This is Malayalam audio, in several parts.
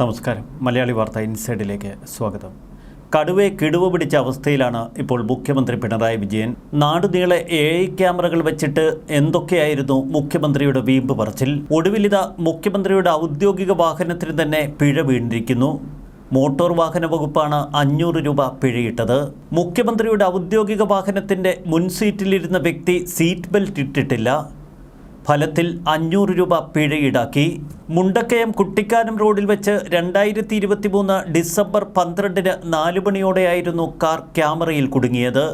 നമസ്കാരം. മലയാളി വാർത്ത ഇൻസൈഡിലേക്ക് സ്വാഗതം. കടുവയെ കിടുവ പിടിച്ച അവസ്ഥയിലാണ് ഇപ്പോൾ മുഖ്യമന്ത്രി പിണറായി വിജയൻ. നാടുനീളെ എ ഐ ക്യാമറകൾ വെച്ചിട്ട് എന്തൊക്കെയായിരുന്നു മുഖ്യമന്ത്രിയുടെ വീമ്പ് പറച്ചിൽ? ഒടുവിലിത മുഖ്യമന്ത്രിയുടെ ഔദ്യോഗിക വാഹനത്തിന് തന്നെ പിഴ വീണ്ടിരിക്കുന്നു മോട്ടോർ വാഹന വകുപ്പാണ് അഞ്ഞൂറ് രൂപ പിഴയിട്ടത്. മുഖ്യമന്ത്രിയുടെ ഔദ്യോഗിക വാഹനത്തിന്റെ മുൻസീറ്റിലിരുന്ന വ്യക്തി സീറ്റ് ബെൽറ്റ് ഇട്ടിട്ടില്ല. ഫലത്തിൽ അഞ്ഞൂറ് രൂപ പിഴ ഈടാക്കി മുണ്ടക്കയം കുട്ടിക്കാനം റോഡിൽ വെച്ച് രണ്ടായിരത്തി ഇരുപത്തി മൂന്ന് ഡിസംബർ പന്ത്രണ്ടിന് നാല് മണിയോടെയായിരുന്നു കാർ ക്യാമറയിൽ കുടുങ്ങിയത്.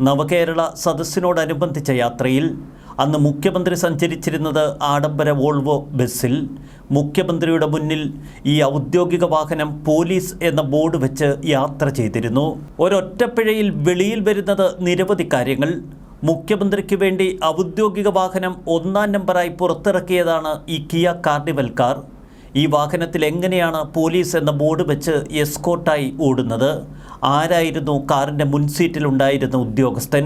നവകേരള സദസ്സിനോടനുബന്ധിച്ച യാത്രയിൽ അന്ന് മുഖ്യമന്ത്രി സഞ്ചരിച്ചിരുന്നത് ആഡംബര വോൾവോ ബസ്സിൽ. മുഖ്യമന്ത്രിയുടെ മുന്നിൽ ഈ ഔദ്യോഗിക വാഹനം പോലീസ് എന്ന ബോർഡ് വെച്ച് യാത്ര ചെയ്തിരുന്നു. ഒരൊറ്റപ്പിഴയിൽ വെളിയിൽ വരുന്നത് നിരവധി കാര്യങ്ങൾ. മുഖ്യമന്ത്രിക്ക് വേണ്ടി ഔദ്യോഗിക വാഹനം ഒന്നാം നമ്പറായി പുറത്തിറക്കിയതാണ് ഈ കിയ കാർണിവൽ കാർ ഈ വാഹനത്തിൽ എങ്ങനെയാണ് പോലീസ് എന്ന ബോർഡ് വെച്ച് എസ്കോട്ടായി ഓടുന്നത്? ആരായിരുന്നു കാറിന്റെ മുൻസീറ്റിലുണ്ടായിരുന്ന ഉദ്യോഗസ്ഥൻ?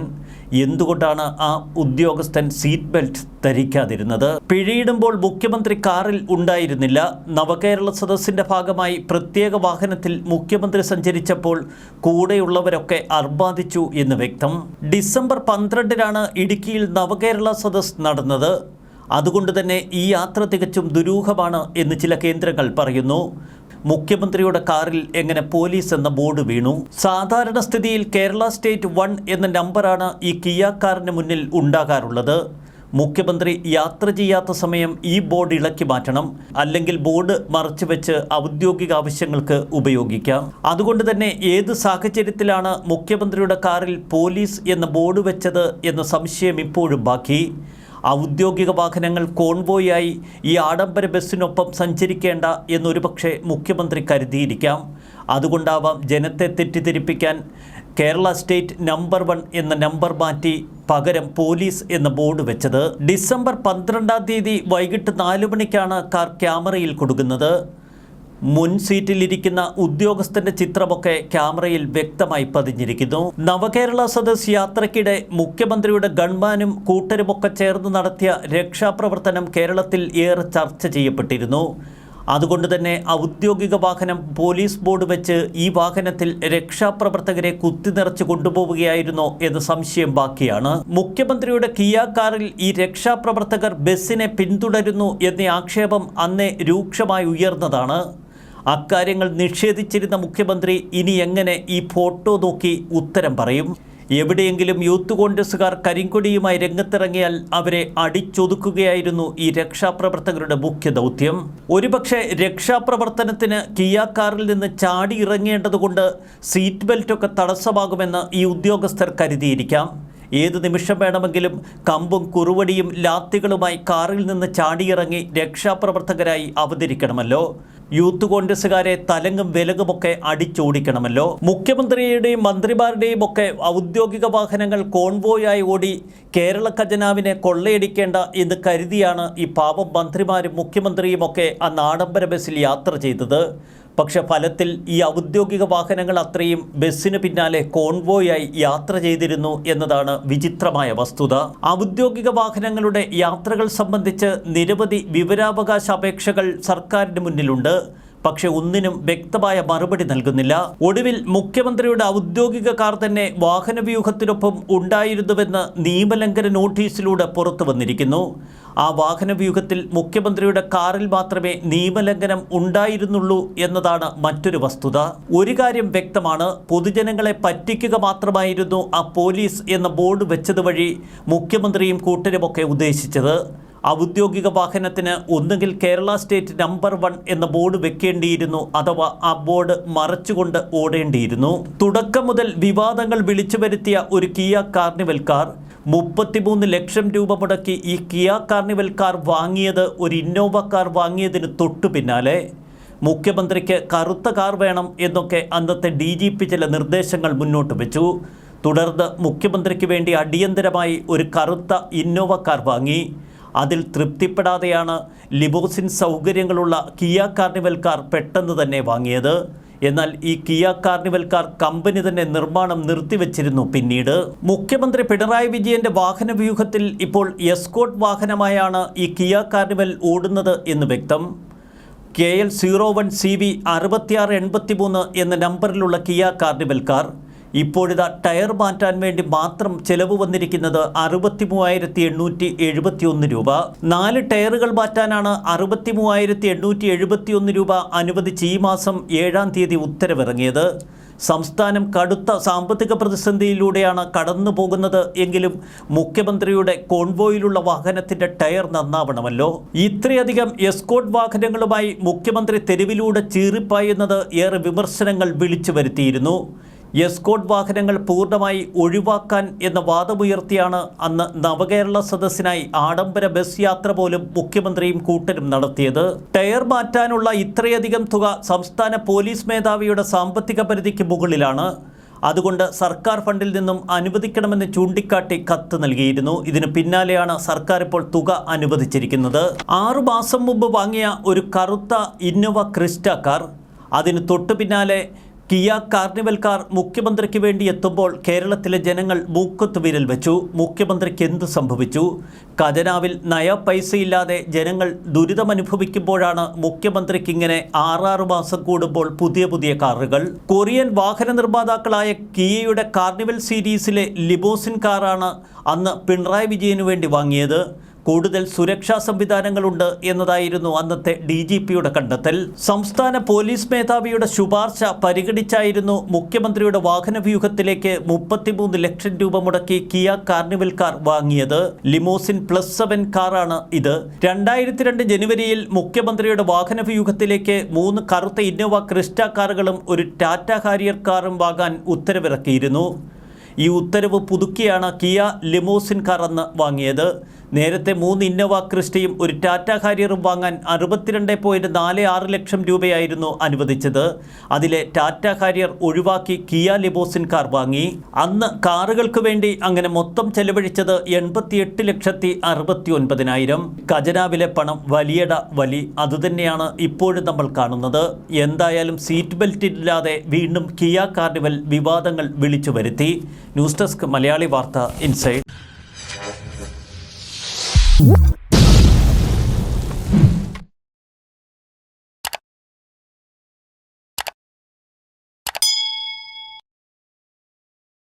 എന്തുകൊണ്ടാണ് ആ ഉദ്യോഗസ്ഥൻ സീറ്റ് ബെൽറ്റ് ധരിക്കാതിരുന്നത്? പിഴയിടുമ്പോൾ മുഖ്യമന്ത്രി കാറിൽ ഉണ്ടായിരുന്നില്ല. നവകേരള സദസ്സിന്റെ ഭാഗമായി പ്രത്യേക വാഹനത്തിൽ മുഖ്യമന്ത്രി സഞ്ചരിച്ചപ്പോൾ കൂടെയുള്ളവരൊക്കെ അർബാദിച്ചു എന്ന് വ്യക്തം. ഡിസംബർ പന്ത്രണ്ടിനാണ് ഇടുക്കിയിൽ നവകേരള സദസ് നടന്നത്. അതുകൊണ്ട് തന്നെ ഈ യാത്ര തികച്ചും ദുരൂഹമാണ് എന്ന് ചില കേന്ദ്രങ്ങൾ പറയുന്നു. മുഖ്യമന്ത്രിയുടെ കാറിൽ എങ്ങനെ പോലീസ് എന്ന ബോർഡ് വീണു? സാധാരണ സ്ഥിതിയിൽ കേരള സ്റ്റേറ്റ് വൺ എന്ന നമ്പറാണ് ഈ കിയ മുന്നിൽ ഉണ്ടാകാറുള്ളത്. മുഖ്യമന്ത്രി യാത്ര ചെയ്യാത്ത സമയം ഈ ബോർഡ് ഇളക്കി മാറ്റണം. അല്ലെങ്കിൽ ബോർഡ് മറച്ചു വെച്ച് ഔദ്യോഗിക ആവശ്യങ്ങൾക്ക് ഉപയോഗിക്കാം. അതുകൊണ്ട് തന്നെ ഏത് സാഹചര്യത്തിലാണ് മുഖ്യമന്ത്രിയുടെ കാറിൽ പോലീസ് എന്ന ബോർഡ് വെച്ചത് എന്ന സംശയം ഇപ്പോഴും ബാക്കി. ഔദ്യോഗിക വാഹനങ്ങൾ കോൺവോയായി ഈ ആഡംബര ബസ്സിനൊപ്പം സഞ്ചരിക്കേണ്ട എന്നൊരു പക്ഷേ മുഖ്യമന്ത്രി കരുതിയിരിക്കാം. അതുകൊണ്ടാവാം ജനത്തെ തെറ്റിദ്ധരിപ്പിക്കാൻ കേരള സ്റ്റേറ്റ് നമ്പർ വൺ എന്ന നമ്പർ മാറ്റി പകരം പോലീസ് എന്ന ബോർഡ് വെച്ചത്. ഡിസംബർ പന്ത്രണ്ടാം തീയതി വൈകിട്ട് നാലു മണിക്കാണ് കാർ ക്യാമറയിൽ കൊടുക്കുന്നത്. മുൻ സീറ്റിലിരിക്കുന്ന ഉദ്യോഗസ്ഥന്റെ ചിത്രമൊക്കെ ക്യാമറയിൽ വ്യക്തമായി പതിഞ്ഞിരിക്കുന്നു. നവകേരള സദസ് യാത്രയ്ക്കിടെ മുഖ്യമന്ത്രിയുടെ ഗൺമാനും കൂട്ടരുമൊക്കെ ചേർന്ന് നടത്തിയ രക്ഷാപ്രവർത്തനം കേരളത്തിൽ ഏറെ ചർച്ച ചെയ്യപ്പെട്ടിരുന്നു. അതുകൊണ്ട് തന്നെ ഔദ്യോഗിക വാഹനം പോലീസ് ബോർഡ് വെച്ച് ഈ വാഹനത്തിൽ രക്ഷാപ്രവർത്തകരെ കുത്തിനിറച്ച് കൊണ്ടുപോവുകയായിരുന്നോ എന്ന സംശയം ബാക്കിയാണ്. മുഖ്യമന്ത്രിയുടെ കിയ കാറിൽ ഈ രക്ഷാപ്രവർത്തകർ ബസ്സിനെ പിന്തുടരുന്നു എന്ന ആക്ഷേപം അന്നേ രൂക്ഷമായി ഉയർന്നതാണ്. അക്കാര്യങ്ങൾ നിഷേധിച്ചിരുന്ന മുഖ്യമന്ത്രി ഇനി എങ്ങനെ ഈ ഫോട്ടോ നോക്കി ഉത്തരം പറയും? എവിടെയെങ്കിലും യൂത്ത് കോൺഗ്രസുകാർ കരിങ്കൊടിയുമായി രംഗത്തിറങ്ങിയാൽ അവരെ അടിച്ചൊതുക്കുകയായിരുന്നു ഈ രക്ഷാപ്രവർത്തകരുടെ മുഖ്യ ദൗത്യം. ഒരുപക്ഷെ രക്ഷാപ്രവർത്തനത്തിന് കിയാക്കാറിൽ കാറിൽ നിന്ന് ചാടി ഇറങ്ങേണ്ടതുകൊണ്ട് സീറ്റ് ബെൽറ്റൊക്കെ തടസ്സമാകുമെന്ന് ഈ ഉദ്യോഗസ്ഥർ കരുതിയിരിക്കാം. ഏത് നിമിഷം വേണമെങ്കിലും കമ്പും കുറുവടിയും ലാത്തികളുമായി കാറിൽ നിന്ന് ചാടിയിറങ്ങി രക്ഷാപ്രവർത്തകരായി അവതരിക്കണമല്ലോ. യൂത്ത് കോൺഗ്രസുകാരെ തലങ്ങും വിലങ്ങുമൊക്കെ അടിച്ചോടിക്കണമല്ലോ. മുഖ്യമന്ത്രിയുടെയും മന്ത്രിമാരുടെയും ഒക്കെ ഔദ്യോഗിക വാഹനങ്ങൾ കോൺവോയായി ഓടി കേരള ഖജനാവിനെ കൊള്ളയടിക്കേണ്ട എന്ന് കരുതിയാണ് ഈ പാവം മന്ത്രിമാരും മുഖ്യമന്ത്രിയും ഒക്കെ അന്ന് ആഡംബര ബസ്സിൽ യാത്ര ചെയ്തത്. പക്ഷെ ഫലത്തിൽ ഈ ഔദ്യോഗിക വാഹനങ്ങൾ അത്രയും ബസ്സിന് പിന്നാലെ കോൺവോയായി യാത്ര ചെയ്തിരുന്നു എന്നതാണ് വിചിത്രമായ വസ്തുത. ഔദ്യോഗിക വാഹനങ്ങളുടെ യാത്രകൾ സംബന്ധിച്ച് നിരവധി വിവരാവകാശ അപേക്ഷകൾ സർക്കാരിന് മുന്നിലുണ്ട്. പക്ഷെ ഒന്നിനും വ്യക്തമായ മറുപടി നൽകുന്നില്ല. ഒടുവിൽ മുഖ്യമന്ത്രിയുടെ ഔദ്യോഗിക കാർ തന്നെ വാഹനവ്യൂഹത്തിനൊപ്പം ഉണ്ടായിരുന്നുവെന്ന് നിയമലംഘന നോട്ടീസിലൂടെ പുറത്തു വന്നിരിക്കുന്നു. ആ വാഹനവ്യൂഹത്തിൽ മുഖ്യമന്ത്രിയുടെ കാറിൽ മാത്രമേ നിയമലംഘനം ഉണ്ടായിരുന്നുള്ളൂ എന്നതാണ് മറ്റൊരു വസ്തുത. ഒരു കാര്യം വ്യക്തമാണ് പൊതുജനങ്ങളെ പറ്റിക്കുക മാത്രമായിരുന്നു ആ പോലീസ് എന്ന ബോർഡ് വെച്ചത് വഴി മുഖ്യമന്ത്രിയും കൂട്ടരുമൊക്കെ ഉദ്ദേശിച്ചത്. ഔദ്യോഗിക വാഹനത്തിന് ഒന്നുകിൽ കേരള സ്റ്റേറ്റ് നമ്പർ വൺ എന്ന ബോർഡ് വെക്കേണ്ടിയിരുന്നു അഥവാ ആ ബോർഡ് മറച്ചുകൊണ്ട് ഓടേണ്ടിയിരുന്നു. തുടക്കം മുതൽ വിവാദങ്ങൾ വിളിച്ചു വരുത്തിയ ഒരു കിയ കാർണിവൽ കാർ മുപ്പത്തിമൂന്ന് ലക്ഷം രൂപ മുടക്കി ഈ കിയ കാർണിവൽ കാർ വാങ്ങിയത് ഒരു ഇന്നോവ കാർ വാങ്ങിയതിന് തൊട്ടു പിന്നാലെ. മുഖ്യമന്ത്രിക്ക് കറുത്ത കാർ വേണം എന്നൊക്കെ അന്നത്തെ ഡി ജി പി ചില നിർദ്ദേശങ്ങൾ മുന്നോട്ട് വെച്ചു. തുടർന്ന് മുഖ്യമന്ത്രിക്ക് വേണ്ടി അടിയന്തരമായി ഒരു കറുത്ത ഇന്നോവ കാർ വാങ്ങി. അതിൽ തൃപ്തിപ്പെടാതെയാണ് ലിബോസിൻ സൗകര്യങ്ങളുള്ള കിയ കാർണിവൽ കാർ പെട്ടെന്ന് തന്നെ വാങ്ങിയത്. എന്നാൽ ഈ കിയ കാർണിവൽ കാർ കമ്പനി തന്നെ നിർമ്മാണം നിർത്തിവെച്ചിരുന്നു പിന്നീട്. മുഖ്യമന്ത്രി പിണറായി വിജയന്റെ വാഹന വ്യൂഹത്തിൽ ഇപ്പോൾ എസ്കോട്ട് വാഹനമായാണ് ഈ കിയ കാർണിവൽ ഓടുന്നത് എന്ന് വ്യക്തം. K L zero one C V അറുപത്തിയാറ് എൺപത്തി മൂന്ന് എന്ന നമ്പറിലുള്ള കിയ കാർണിവൽ കാർ ഇപ്പോഴിതാ ടയർ മാറ്റാൻ വേണ്ടി മാത്രം ചെലവ് വന്നിരിക്കുന്നത് അറുപത്തി മൂവായിരത്തി എണ്ണൂറ്റി എഴുപത്തി ഒന്ന് രൂപ. നാല് ടയറുകൾ മാറ്റാനാണ് അറുപത്തി മൂവായിരത്തി എണ്ണൂറ്റി എഴുപത്തി ഒന്ന് രൂപ അനുവദിച്ച് ഈ മാസം ഏഴാം തീയതി ഉത്തരവിറങ്ങിയത്. സംസ്ഥാനം കടുത്ത സാമ്പത്തിക പ്രതിസന്ധിയിലൂടെയാണ് കടന്നു പോകുന്നത് എങ്കിലും മുഖ്യമന്ത്രിയുടെ കോൺവോയിലുള്ള വാഹനത്തിന്റെ ടയർ നന്നാവണമല്ലോ. ഇത്രയധികം എസ്കോട്ട് വാഹനങ്ങളുമായി മുഖ്യമന്ത്രി തെരുവിലൂടെ ചീറിപ്പായുന്നത് ഏറെ വിമർശനങ്ങൾ വിളിച്ചു വരുത്തിയിരുന്നു. എസ്കോട്ട് വാഹനങ്ങൾ പൂർണമായി ഒഴിവാക്കാൻ എന്ന വാദമുയർത്തിയാണ് അന്ന് നവകേരള സദസ്സിനായി ആഡംബര ബസ് യാത്ര പോലും മുഖ്യമന്ത്രിയും കൂട്ടരും നടത്തിയത്. ടയർ മാറ്റാനുള്ള ഇത്രയധികം തുക സംസ്ഥാന പോലീസ് മേധാവിയുടെ സാമ്പത്തിക പരിധിക്ക് മുകളിലാണ്. അതുകൊണ്ട് സർക്കാർ ഫണ്ടിൽ നിന്നും അനുവദിക്കണമെന്ന് ചൂണ്ടിക്കാട്ടി കത്ത് നൽകിയിരുന്നു. ഇതിന് പിന്നാലെയാണ് സർക്കാർ ഇപ്പോൾ തുക അനുവദിച്ചിരിക്കുന്നത്. ആറു മാസം മുമ്പ് വാങ്ങിയ ഒരു കറുത്ത ഇന്നോവ ക്രിസ്റ്റ കാർ അതിന് തൊട്ടു പിന്നാലെ കിയ കാർണിവൽ കാർ മുഖ്യമന്ത്രിക്ക് വേണ്ടി എത്തുമ്പോൾ കേരളത്തിലെ ജനങ്ങൾ മൂക്കത്ത് വിരൽ വെച്ചു. മുഖ്യമന്ത്രിക്ക് എന്ത് സംഭവിച്ചു? ഖജനാവിൽ നയ പൈസയില്ലാതെ ജനങ്ങൾ ദുരിതമനുഭവിക്കുമ്പോഴാണ് മുഖ്യമന്ത്രിക്ക് ഇങ്ങനെ ആറാറ് മാസം കൂടുമ്പോൾ പുതിയ പുതിയ കാറുകൾ. കൊറിയൻ വാഹന നിർമ്മാതാക്കളായ കിയയുടെ കാർണിവൽ സീരീസിലെ ലിബോസിൻ കാറാണ് അന്ന് പിണറായി വിജയനു വേണ്ടി വാങ്ങിയത്. കൂടുതൽ സുരക്ഷാ സംവിധാനങ്ങളുണ്ട് എന്നതായിരുന്നു അന്നത്തെ ഡി ജി പിയുടെ കണ്ടെത്തൽ. സംസ്ഥാന പോലീസ് മേധാവിയുടെ ശുപാർശ പരിഗണിച്ചായിരുന്നു മുഖ്യമന്ത്രിയുടെ വാഹന വ്യൂഹത്തിലേക്ക് മുപ്പത്തിമൂന്ന് ലക്ഷം രൂപ മുടക്കി കിയ കാർണിവൽ കാർ വാങ്ങിയത്. ലിമോസിൻ പ്ലസ് സെവൻ കാറാണ് ഇത്. രണ്ടായിരത്തി രണ്ട് ജനുവരിയിൽ മുഖ്യമന്ത്രിയുടെ വാഹന വ്യൂഹത്തിലേക്ക് മൂന്ന് കറുത്ത ഇന്നോവ ക്രിസ്റ്റ കാറുകളും ഒരു ടാറ്റ ഹാരിയർ കാറും വാങ്ങാൻ ഉത്തരവിറക്കിയിരുന്നു. ഈ ഉത്തരവ് പുതുക്കിയാണ് കിയ ലിമോസിൻ കാർ അന്ന് വാങ്ങിയത്. നേരത്തെ മൂന്ന് ഇന്നോവ ക്രിസ്റ്റയും ഒരു ടാറ്റ ഹാരിയറും വാങ്ങാൻ അറുപത്തിരണ്ട് പോയിന്റ് നാല് ആറ് ലക്ഷം രൂപയായിരുന്നു അനുവദിച്ചത്. അതിലെ ടാറ്റ ഹാരിയർ ഒഴിവാക്കി കിയ ലിബോസിൻ കാർ വാങ്ങി. അന്ന് കാറുകൾക്ക് വേണ്ടി അങ്ങനെ മൊത്തം ചെലവഴിച്ചത് എൺപത്തിയെട്ട് ലക്ഷത്തി അറുപത്തി ഒൻപതിനായിരം ഖജനാവിലെ പണം വലിയട വലി അതുതന്നെയാണ് ഇപ്പോഴും നമ്മൾ കാണുന്നത്. എന്തായാലും സീറ്റ് ബെൽറ്റ് ഇല്ലാതെ വീണ്ടും കിയ കാർണിവൽ വിവാദങ്ങൾ വിളിച്ചു വരുത്തി. ന്യൂസ് ഡെസ്ക് മലയാളി വാർത്ത ഇൻസൈഡ്. Whoop.